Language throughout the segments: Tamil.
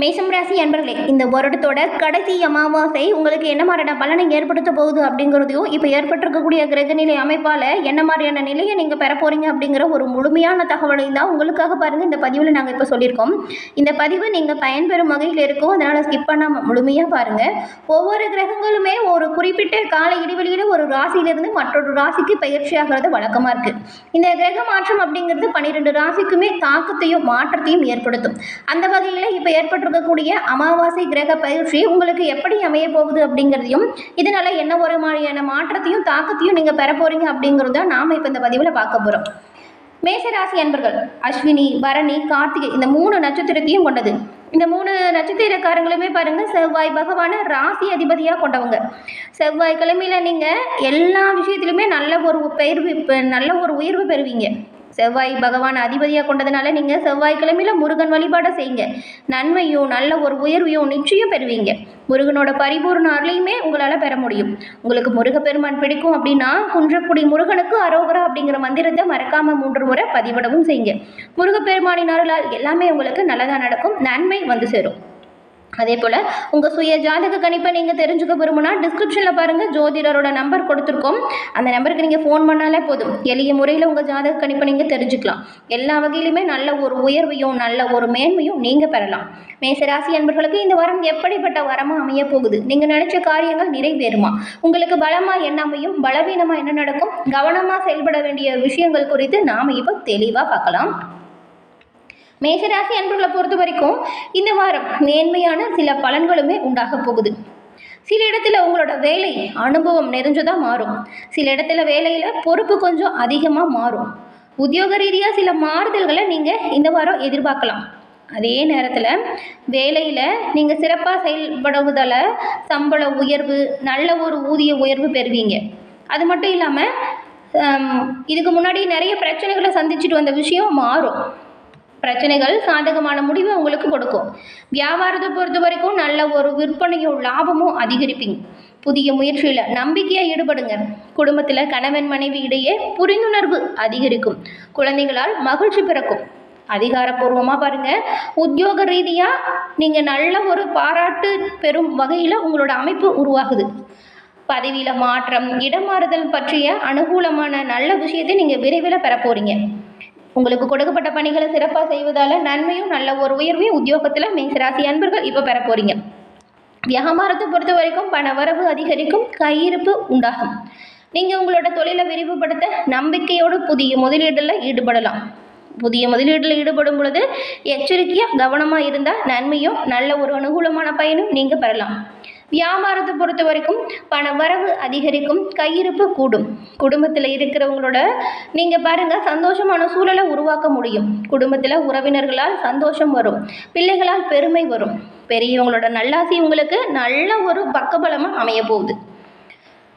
மேசம் ராசி அன்பர்களே இந்த வருடத்தோட கடைசி அமாவாசை உங்களுக்கு என்ன மாதிரியான பலனை ஏற்படுத்த போகுது அப்படிங்கிறதையும் இப்போ ஏற்பட்டிருக்கக்கூடிய கிரகநிலை அமைப்பால் என்ன மாதிரியான நிலையை நீங்கள் பெற போகிறீங்க அப்படிங்கிற ஒரு முழுமையான தகவலையும் தான் உங்களுக்காக பாருங்கள் இந்த பதிவில் நாங்கள் இப்போ சொல்லியிருக்கோம். இந்த பதிவு நீங்கள் பயன்பெறும் வகையில் இருக்கும். அதனால் ஸ்கிப் பண்ணாமல் முழுமையாக பாருங்கள் ஒவ்வொரு கிரகங்களுமே ஒரு குறிப்பிட்ட கால இடைவெளியில் ஒரு ராசியிலிருந்து மற்றொரு ராசிக்கு பயிற்சி ஆகிறது வழக்கமாக இருக்குது இந்த கிரக மாற்றம் அப்படிங்கிறது பன்னிரெண்டு ராசிக்குமே தாக்கத்தையும் மாற்றத்தையும் ஏற்படுத்தும். அந்த வகையில் இப்போ ஏற்பட்டிருக்கக்கூடிய அமாவாசை கிரக பயிற்சி உங்களுக்கு எப்படி அமைய போகுது அப்படிங்கிறதையும் இதனால் என்ன ஒரு மாதிரியான மாற்றத்தையும் தாக்கத்தையும் நீங்கள் பெற போகிறீங்க அப்படிங்கிறத நாம் இப்போ இந்த பதிவில் பார்க்க போகிறோம் மேசராசி அன்பர்கள் அஸ்வினி பரணி கார்த்திகை இந்த மூணு நட்சத்திரத்தையும் கொண்டது. இந்த மூணு நட்சத்திரக்காரங்களுமே பாருங்கள் செவ்வாய் பகவானை ராசி அதிபதியாக கொண்டவங்க. செவ்வாய் கிழமையில் நீங்கள் எல்லா விஷயத்திலுமே நல்ல ஒரு பெயர்வு நல்ல ஒரு உயர்வு பெறுவீங்க. செவ்வாய் பகவான் அதிபதியாக கொண்டதுனால நீங்கள் செவ்வாய்க்கிழமையில் முருகன் வழிபாடை செய்யுங்க. நன்மையும் நல்ல ஒரு உயர்வையும் நிச்சயம் பெறுவீங்க. முருகனோட பரிபூர்ண அருளையுமே உங்களால் பெற முடியும். உங்களுக்கு முருகப்பெருமான் பிடிக்கும் அப்படின்னா குன்றக்குடி முருகனுக்கு அரோகரா அப்படிங்கிற மந்திரத்தை மறக்காமல் மூன்று முறை பதிவிடவும் செய்யுங்க. முருகப்பெருமானின் அருளால் எல்லாமே உங்களுக்கு நல்லதாக நடக்கும். நன்மை வந்து சேரும். அதே போல் உங்கள் சுய ஜாதக கணிப்பை நீங்கள் தெரிஞ்சுக்க விரும்புனா டிஸ்கிரிப்ஷனில் பாருங்கள் ஜோதிடரோட நம்பர் கொடுத்துருக்கோம். அந்த நம்பருக்கு நீங்கள் ஃபோன் பண்ணாலே போதும். எளிய முறையில் உங்கள் ஜாதக கணிப்பை நீங்கள் தெரிஞ்சுக்கலாம். எல்லா வகையிலுமே நல்ல ஒரு உயர்வையும் நல்ல ஒரு மேன்மையும் நீங்கள் பெறலாம். மேசராசி அன்பர்களுக்கு இந்த வாரம் எப்படிப்பட்ட வரமாக அமைய போகுது? நீங்கள் நினச்ச காரியங்கள் நிறைவேறுமா? உங்களுக்கு பலமாக என்ன அமையும்? பலவீனமாக என்ன நடக்கும்? கவனமாக செயல்பட வேண்டிய விஷயங்கள் குறித்து நாம் இப்போ தெளிவாக பார்க்கலாம். மேசராசி அன்பர்களை பொறுத்த வரைக்கும் இந்த வாரம் நேர்மையான சில பலன்களுமே உண்டாக போகுது. சில இடத்துல உங்களோட வேலை அனுபவம் நிறைஞ்சதாக மாறும். சில இடத்துல வேலையில் பொறுப்பு கொஞ்சம் அதிகமாக மாறும். உத்தியோக ரீதியாக சில மாறுதல்களை நீங்கள் இந்த வாரம் எதிர்பார்க்கலாம். அதே நேரத்தில் வேலையில் நீங்கள் சிறப்பாக செயல்படுவதால் சம்பள உயர்வு நல்ல ஒரு ஊதிய உயர்வு பெறுவீங்க. அது மட்டும் இல்லாமல் இதுக்கு முன்னாடி நிறைய பிரச்சனைகளை சந்திச்சுட்டு வந்த விஷயம் மாறும். பிரச்சனைகள் சாதகமான முடிவை உங்களுக்கு கொடுக்கும். வியாபாரத்தை பொறுத்த வரைக்கும் நல்ல ஒரு விற்பனையும் லாபமும் அதிகரிப்பீங்க. புதிய முயற்சியில் நம்பிக்கையாக ஈடுபடுங்க. குடும்பத்தில் கணவன் மனைவி இடையே புரிந்துணர்வு அதிகரிக்கும். குழந்தைகளால் மகிழ்ச்சி பிறக்கும். அதிகாரப்பூர்வமாக பாருங்கள் உத்தியோக ரீதியாக நீங்கள் நல்ல ஒரு பாராட்டு பெறும் வகையில் உங்களோட அமைப்பு உருவாகுது. பதவியில் மாற்றம் இடமாறுதல் பற்றிய அனுகூலமான நல்ல விஷயத்தை நீங்கள் விரைவில் பெற போகிறீங்க உங்களுக்கு கொடுக்கப்பட்ட பணிகளை சிறப்பாக செய்வதால் நன்மையும் நல்ல ஒரு உயர்வையும் உத்தியோகத்தில் மேசராசி அன்பர்கள் இப்போ பெற போகிறீங்க வியாபாரத்தை பொறுத்த வரைக்கும் பண வரவு அதிகரிக்கும் கையிருப்பு உண்டாகும். நீங்கள் உங்களோட தொழிலை விரிவுபடுத்த நம்பிக்கையோடு புதிய முதலீடில் ஈடுபடலாம். புதிய முதலீட்டில் ஈடுபடும் பொழுது எச்சரிக்கையாக கவனமாக இருந்தால் நன்மையும் நல்ல ஒரு அனுகூலமான பயனும் நீங்கள் பெறலாம். வியாபாரத்தை பொறுத்த வரைக்கும் பண வரவு அதிகரிக்கும் கையிருப்பு கூடும். குடும்பத்தில் இருக்கிறவங்களோட நீங்கள் பாருங்கள் சந்தோஷமான சூழலை உருவாக்க முடியும். குடும்பத்தில் உறவினர்களால் சந்தோஷம் வரும் பிள்ளைகளால் பெருமை வரும். பெரியவங்களோட நல்லாசி உங்களுக்கு நல்ல ஒரு பக்கபலமாக அமைய போகுது.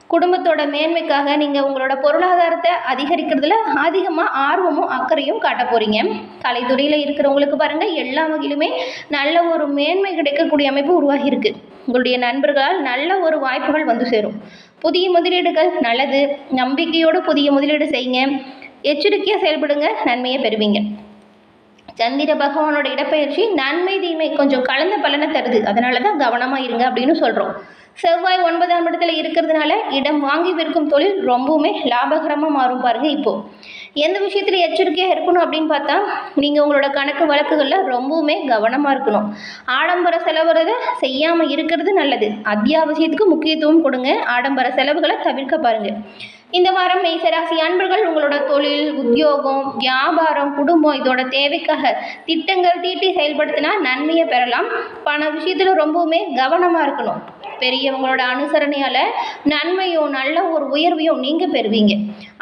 குடும்பத்தோட மேன்மைக்காக நீங்கள் உங்களோட பொருளாதாரத்தை அதிகரிக்கிறதுல அதிகமாக ஆர்வமும் அக்கறையும் காட்ட போகிறீங்க கலைத்துறையில் இருக்கிறவங்களுக்கு பாருங்கள் எல்லா வகையிலுமே நல்ல ஒரு மேன்மை கிடைக்கக்கூடிய அமைப்பு உருவாகியிருக்கு உங்களுடைய நண்பர்களால் நல்ல ஒரு வாய்ப்புகள் வந்து சேரும். புதிய முதலீடுகள் நல்லது. நம்பிக்கையோடு புதிய முதலீடு செய்யுங்க. எச்சரிக்கையாக செயல்படுங்க. நன்மையை பெறுவீங்க. சந்திர பகவானோட இடப்பெயர்ச்சி நன்மை தீமை கொஞ்சம் கலந்த பலனை தருது. அதனால தான் கவனமாக இருங்க அப்படின்னு சொல்கிறோம் செவ்வாய் ஒன்பதாம் இடத்துல இருக்கிறதுனால இடம் வாங்கி விற்கும் தொழில் ரொம்பவுமே லாபகரமாக மாறும் பாருங்கள் இப்போது எந்த விஷயத்தில் எச்சரிக்கையாக இருக்கணும் அப்படின்னு பார்த்தா நீங்கள் உங்களோட கணக்கு வழக்குகளில் ரொம்பவுமே கவனமாக இருக்கணும். ஆடம்பர செலவுறதை செய்யாமல் இருக்கிறது நல்லது. அத்தியாவசியத்துக்கு முக்கியத்துவம் கொடுங்க. ஆடம்பர செலவுகளை தவிர்க்க பாருங்கள் இந்த வாரம் மேசராசி அன்பர்கள் உங்களோட தொழில் உத்தியோகம் வியாபாரம் குடும்பம் இதோட தேவைக்காக திட்டங்கள் தீட்டி செயல்படுத்தினா நன்மையை பெறலாம். பண விஷயத்தில் ரொம்பவுமே கவனமாக இருக்கணும். பெரியவங்களோட அனுசரணையால் நன்மையும் நல்ல ஒரு உயர்வையும் நீங்கள் பெறுவீங்க.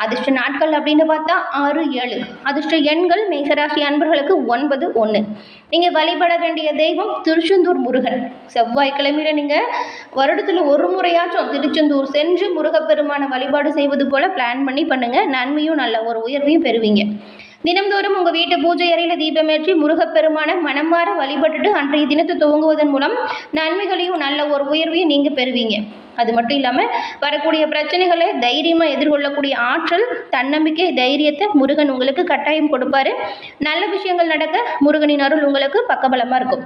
அதிர்ஷ்ட நாட்கள் அப்படின்னு பார்த்தா ஆறு ஏழு. அதிர்ஷ்ட எண்கள் மேசராசி அன்பர்களுக்கு ஒன்பது ஒன்று நீங்கள் வழிபட வேண்டிய தெய்வம் திருச்செந்தூர் முருகன். செவ்வாய்க்கிழமையில் நீங்கள் வருடத்தில் ஒரு முறையாச்சும் திருச்செந்தூர் சென்று முருகப்பெருமான வழிபாடு செய்வது போல் பிளான் பண்ணி பண்ணுங்கள் நன்மையும் நல்ல ஒரு உயர்வையும் பெறுவீங்க. தினம்தோறும் உங்கள் வீட்டு பூஜை அறையில் தீபமேற்றி முருகப்பெருமான மனமாற வழிபட்டுட்டு அன்றைய தினத்தை துவங்குவதன் மூலம் நன்மைகளையும் நல்ல ஒரு உயர்வையும் நீங்கள் பெறுவீங்க. அது மட்டும் இல்லாமல் வரக்கூடிய பிரச்சனைகளை தைரியமாக எதிர்கொள்ளக்கூடிய ஆற்றல் தன்னம்பிக்கை தைரியத்தை முருகன் உங்களுக்கு கட்டாயம் கொடுப்பாரு. நல்ல விஷயங்கள் நடக்க முருகனின் அருள் உங்களுக்கு பக்கபலமாக இருக்கும்.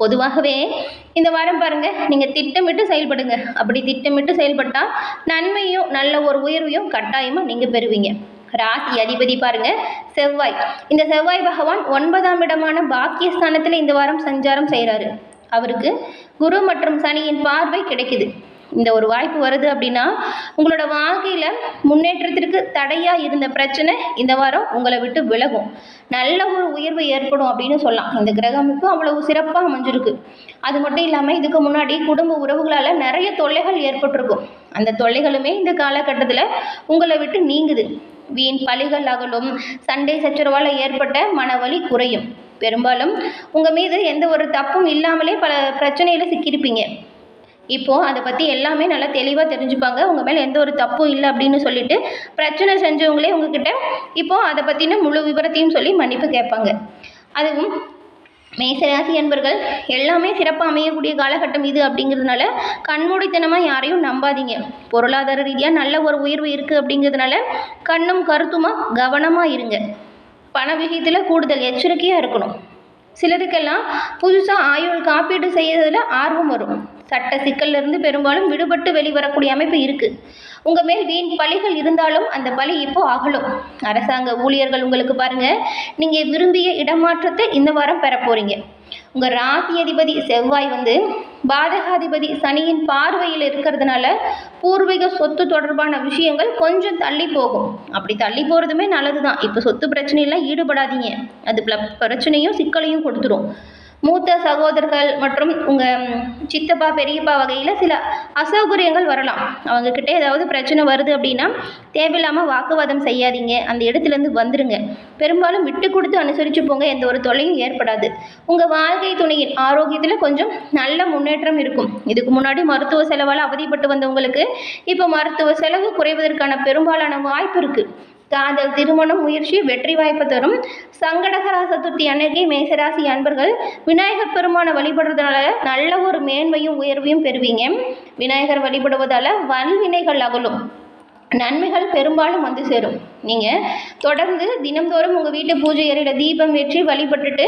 பொதுவாகவே இந்த வாரம் பாருங்கள் நீங்கள் திட்டமிட்டு செயல்படுங்க. அப்படி திட்டமிட்டு செயல்பட்டால் நன்மையும் நல்ல ஒரு உயர்வையும் கட்டாயமாக நீங்கள் பெறுவீங்க. ராசி அதிபதி பாருங்க செவ்வாய். இந்த செவ்வாய் பகவான் ஒன்பதாம் இடமான பாக்கியஸ்தானத்தில் இந்த வாரம் சஞ்சாரம் செய்கிறாரு அவருக்கு குரு மற்றும் சனியின் பார்வை கிடைக்குது. இந்த ஒரு வாய்ப்பு வருது அப்படின்னா உங்களோட வாழ்க்கையில் முன்னேற்றத்திற்கு தடையாக இருந்த பிரச்சனை இந்த வாரம் உங்களை விட்டு விலகும். நல்ல ஒரு உயர்வு ஏற்படும் அப்படின்னு சொல்லலாம். இந்த கிரக அமைப்பு அவ்வளவு சிறப்பாக அமைஞ்சிருக்கு. அது மட்டும் இல்லாமல் இதுக்கு முன்னாடி குடும்ப உறவுகளால் நிறைய தொல்லைகள் ஏற்பட்டிருக்கும். அந்த தொல்லைகளுமே இந்த காலகட்டத்தில் உங்களை விட்டு நீங்குது. வீண் பழிகள் அகலும் சண்டை சச்சரவால் ஏற்பட்ட மனவலி குறையும். பெரும்பாலும் உங்கள் மீது எந்த ஒரு தப்பும் இல்லாமலே பல பிரச்சனையில் சிக்கியிருப்பீங்க. இப்போது அதை பற்றி எல்லாமே நல்லா தெளிவாக தெரிஞ்சுப்பாங்க. உங்கள் மேலே எந்த ஒரு தப்பும் இல்லை அப்படின்னு சொல்லிட்டு பிரச்சனை செஞ்சவங்களே உங்ககிட்ட இப்போது அதை பற்றின முழு விவரத்தையும் சொல்லி மன்னிப்பு கேட்பாங்க. அதுவும் மேசராசி அன்பர்கள் எல்லாமே சிறப்பாக அமையக்கூடிய காலகட்டம் இது அப்படிங்கிறதுனால கண்மூடித்தனமாக யாரையும் நம்பாதீங்க. பொருளாதார ரீதியாக நல்ல ஒரு உயர்வு இருக்குது அப்படிங்கிறதுனால கண்ணும் கருத்துமாக கவனமாக இருங்க. பண விஷயத்தில் கூடுதல் எச்சரிக்கையாக இருக்கணும். சிலருக்கெல்லாம் புதுசாக ஆயுள் காப்பீடு செய்யறதுல ஆர்வம் வரும். சட்ட சிக்கல்ல இருந்து பெரும்பாலும் விடுபட்டு வெளிவரக்கூடிய அமைப்பு இருக்குது உங்கள் மேல் வீண் பழிகள் இருந்தாலும் அந்த பழி இப்போ அகலும். அரசாங்க ஊழியர்கள் உங்களுக்கு பாருங்கள் நீங்கள் விரும்பிய இடமாற்றத்தை இந்த வாரம் பெற போகிறீங்க உங்கள் ராசி அதிபதி செவ்வாய் வந்து பாதகாதிபதி சனியின் பார்வையில் இருக்கிறதுனால பூர்வீக சொத்து தொடர்பான விஷயங்கள் கொஞ்சம் தள்ளி போகும். அப்படி தள்ளி போகிறதுமே நல்லது தான் இப்போ சொத்து பிரச்சனையெல்லாம் ஈடுபடாதீங்க. அது பிரச்சனையும் சிக்கலையும் கொடுத்துரும். மூத்த சகோதரர்கள் மற்றும் உங்கள் சித்தப்பா பெரியப்பா வகையில் சில அசௌகரியங்கள் வரலாம். அவங்கக்கிட்ட ஏதாவது பிரச்சனை வருது அப்படின்னா தேவையில்லாமல் வாக்குவாதம் செய்யாதீங்க. அந்த இடத்துலேருந்து வந்துடுங்க பெரும்பாலும் விட்டு கொடுத்து அனுசரித்து போங்க. எந்த ஒரு தொல்லையும் ஏற்படாது. உங்கள் வாழ்க்கை துணையின் ஆரோக்கியத்தில் கொஞ்சம் நல்ல முன்னேற்றம் இருக்கும். இதுக்கு முன்னாடி மருத்துவ செலவால் அவதிப்பட்டு வந்தவங்களுக்கு இப்போ மருத்துவ செலவு குறைவதற்கான பெரும்பாலான வாய்ப்பு இருக்குது காதல் திருமணம் முயற்சி வெற்றி வாய்ப்பு தரும். சங்கடகரா சதுர்த்தி அன்னைக்கு மேசராசி அன்பர்கள் விநாயகர் பெருமானை வழிபடுறதுனால நல்ல ஒரு மேன்மையும் உயர்வையும் பெறுவீங்க. விநாயகர் வழிபடுவதால் வல்வினைகள் அகலும். நன்மைகள் பெரும்பாலும் வந்து சேரும். நீங்கள் தொடர்ந்து தினம்தோறும் உங்கள் வீட்டு பூஜை அறையில் தீபம் ஏற்றி வழிபட்டுட்டு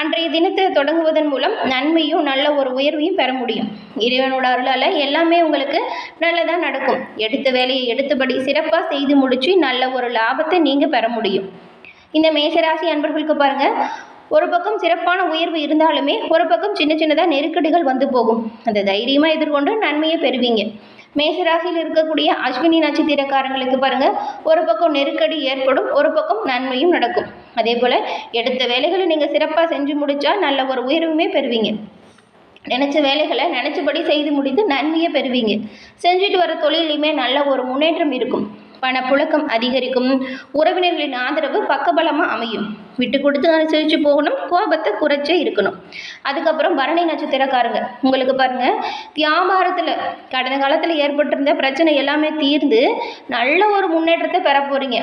அன்றைய தினத்தை தொடங்குவதன் மூலம் நன்மையும் நல்ல ஒரு உயர்வையும் பெற முடியும். இறைவனோட அருளால் எல்லாமே உங்களுக்கு நல்லதாக நடக்கும். எடுத்த வேலையை எடுத்தபடி சிறப்பாக செய்து முடித்து நல்ல ஒரு லாபத்தை நீங்கள் பெற முடியும். இந்த மேசராசி அன்பர்களுக்கு பாருங்கள் ஒரு பக்கம் சிறப்பான உயர்வு இருந்தாலுமே ஒரு பக்கம் சின்ன சின்னதாக நெருக்கடிகள் வந்து போகும். அந்த தைரியமாக எதிர்கொண்டு நன்மையை பெறுவீங்க. மேசராசியில் இருக்கக்கூடிய அஸ்வினி நட்சத்திரக்காரங்களுக்கு பாருங்க ஒரு பக்கம் நெருக்கடி ஏற்படும் ஒரு பக்கம் நன்மையும் நடக்கும். அதே போல் எடுத்த வேலைகளை நீங்கள் சிறப்பாக செஞ்சு முடிச்சா நல்ல ஒரு உயர்வுமே பெறுவீங்க. நினச்ச வேலைகளை நினச்சபடி செய்து முடித்து நன்மையை பெறுவீங்க. செஞ்சுட்டு வர தொழிலையுமே நல்ல ஒரு முன்னேற்றம் இருக்கும். பணப்புழக்கம் அதிகரிக்கும். உறவினர்களின் ஆதரவு பக்கபலமாக அமையும். விட்டு கொடுத்து அனுசரித்து போகணும் கோபத்தை குறைச்சே இருக்கணும். அதுக்கப்புறம் பரணி நட்சத்திரக்காரங்க உங்களுக்கு பாருங்கள் வியாபாரத்தில் கடந்த காலத்தில் ஏற்பட்டிருந்த பிரச்சனை எல்லாமே தீர்ந்து நல்ல ஒரு முன்னேற்றத்தை பெற போகிறீங்க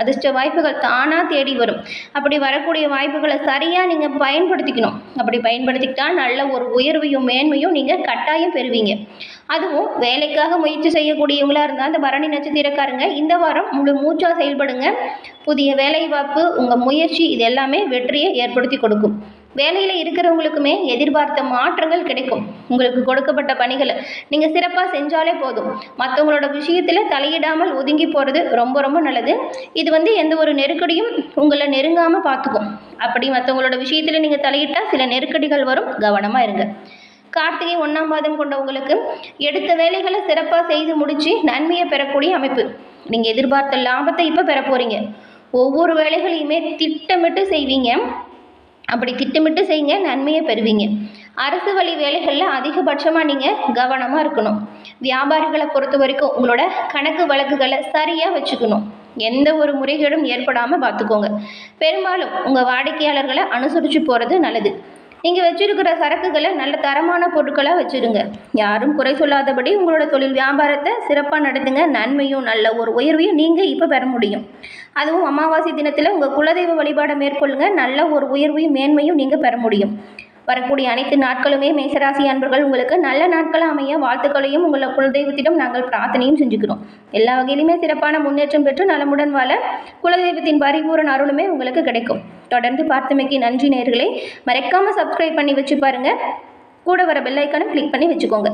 அதிர்ஷ்ட வாய்ப்புகள் தானாக தேடி வரும். அப்படி வரக்கூடிய வாய்ப்புகளை சரியாக நீங்கள் பயன்படுத்திக்கணும். அப்படி பயன்படுத்திக்கிட்டால் நல்ல ஒரு உயர்வையும் மேன்மையும் நீங்கள் கட்டாயம் பெறுவீங்க. அதுவும் வேலைக்காக முயற்சி செய்யக்கூடியவங்களாக இருந்தால் அந்த பரணி நட்சத்திரக்காரங்க இந்த வாரம் முழு மூச்சாக செயல்படுங்க. புதிய வேலைவாய்ப்பு உங்கள் முயற்சி இது எல்லாமே வெற்றியை ஏற்படுத்தி கொடுக்கும். வேலையில் இருக்கிறவங்களுக்குமே எதிர்பார்த்த மாற்றங்கள் கிடைக்கும். உங்களுக்கு கொடுக்கப்பட்ட பணிகளை நீங்கள் சிறப்பாக செஞ்சாலே போதும். மற்றவங்களோட விஷயத்தில் தலையிடாமல் ஒதுங்கி போகிறது ரொம்ப ரொம்ப நல்லது. இது வந்து எந்த ஒரு நெருக்கடியும் உங்களை நெருங்காமல் பார்த்துக்கும். அப்படி மற்றவங்களோட விஷயத்தில் நீங்கள் தலையிட்டால் சில நெருக்கடிகள் வரும். கவனமாக இருங்க. கார்த்திகை ஒன்றாம் மாதம் கொண்டவங்களுக்கு எடுத்த வேலைகளை சிறப்பாக செய்து முடித்து நன்மையை பெறக்கூடிய அமைப்பு. நீங்கள் எதிர்பார்த்த லாபத்தை இப்போ பெற போகிறீங்க ஒவ்வொரு வேலைகளையுமே திட்டமிட்டு செய்வீங்க. அப்படி திட்டமிட்டு செய்யுங்க நன்மையை பெறுவீங்க. அரசு வழி வேலைகளில் அதிகபட்சமாக நீங்கள் கவனமாக இருக்கணும். வியாபாரிகளை பொறுத்த வரைக்கும் உங்களோட கணக்கு வழக்குகளை சரியாக வச்சுக்கணும். எந்த ஒரு முறைகேடும் ஏற்படாமல் பார்த்துக்கோங்க. பெரும்பாலும் உங்கள் வாடிக்கையாளர்களை அனுசரித்து போகிறது நல்லது. நீங்கள் வச்சுருக்கிற சரக்குகளை நல்ல தரமான பொருட்களாக வச்சுருங்க. யாரும் குறை சொல்லாதபடி உங்களோட தொழில் வியாபாரத்தை சிறப்பாக நடத்துங்க. நன்மையும் நல்ல ஒரு உயர்வையும் நீங்கள் இப்போ பெற முடியும். அதுவும் அமாவாசை தினத்தில் உங்கள் குலதெய்வ வழிபாடை மேற்கொள்ளுங்க. நல்ல ஒரு உயர்வையும் மேன்மையும் நீங்கள் பெற முடியும். வரக்கூடிய அனைத்து நாட்களுமே மேசராசி அன்பர்கள் உங்களுக்கு நல்ல நாட்களாக அமைய வாழ்த்துக்களையும் உங்களை குலதெய்வத்திடம் நாங்கள் பிரார்த்தனையும் செஞ்சுக்கிறோம். எல்லா வகையிலுமே சிறப்பான முன்னேற்றம் பெற்று நலமுடன் வாழ குலதெய்வத்தின் பரிபூரண அருளுமே உங்களுக்கு கிடைக்கும். தொடர்ந்து பார்த்தமைக்கு நன்றி நேர்களை மறக்காமல் சப்ஸ்கிரைப் பண்ணி வச்சு பாருங்கள் கூட வர பெல்லைக்கானும் கிளிக் பண்ணி வச்சுக்கோங்க.